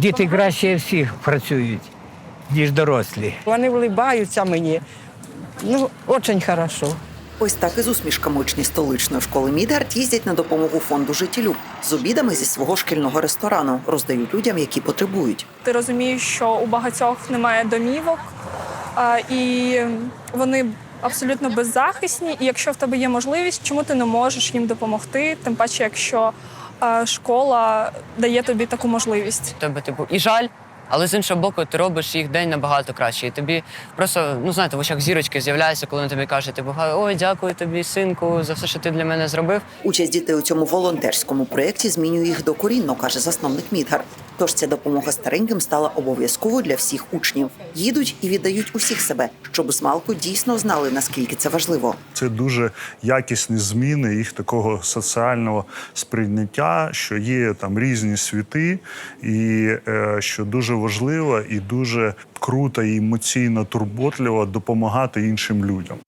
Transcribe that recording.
Діти краще всіх працюють, ніж дорослі. Вони влибаються мені. Ну, дуже хорошо. Ось так і з усмішками учні столичної школи Мідгард їздять на допомогу фонду життєлюб з обідами зі свого шкільного ресторану, роздають людям, які потребують. Ти розумієш, що у багатьох немає домівок, а, і вони абсолютно беззахисні. І якщо в тебе є можливість, чому ти не можеш їм допомогти? Тим паче, якщо школа дає тобі таку можливість. тебе, типу, і жаль, але з іншого боку, ти робиш їх день набагато краще. І тобі просто, ну знаєте, в очах зірочки з'являються, коли вони тобі кажуть, типу, ой, дякую тобі, синку, за все, що ти для мене зробив. Участь дітей у цьому волонтерському проєкті змінює їх докорінно, каже засновник Мідгард. Тож ця допомога стареньким стала обов'язковою для всіх учнів. Їдуть і віддають усіх себе, щоб з малку дійсно знали, наскільки це важливо. Це дуже якісні зміни їх такого соціального сприйняття, що є там різні світи, і е, що дуже важливо і дуже круто і емоційно турботливо допомагати іншим людям.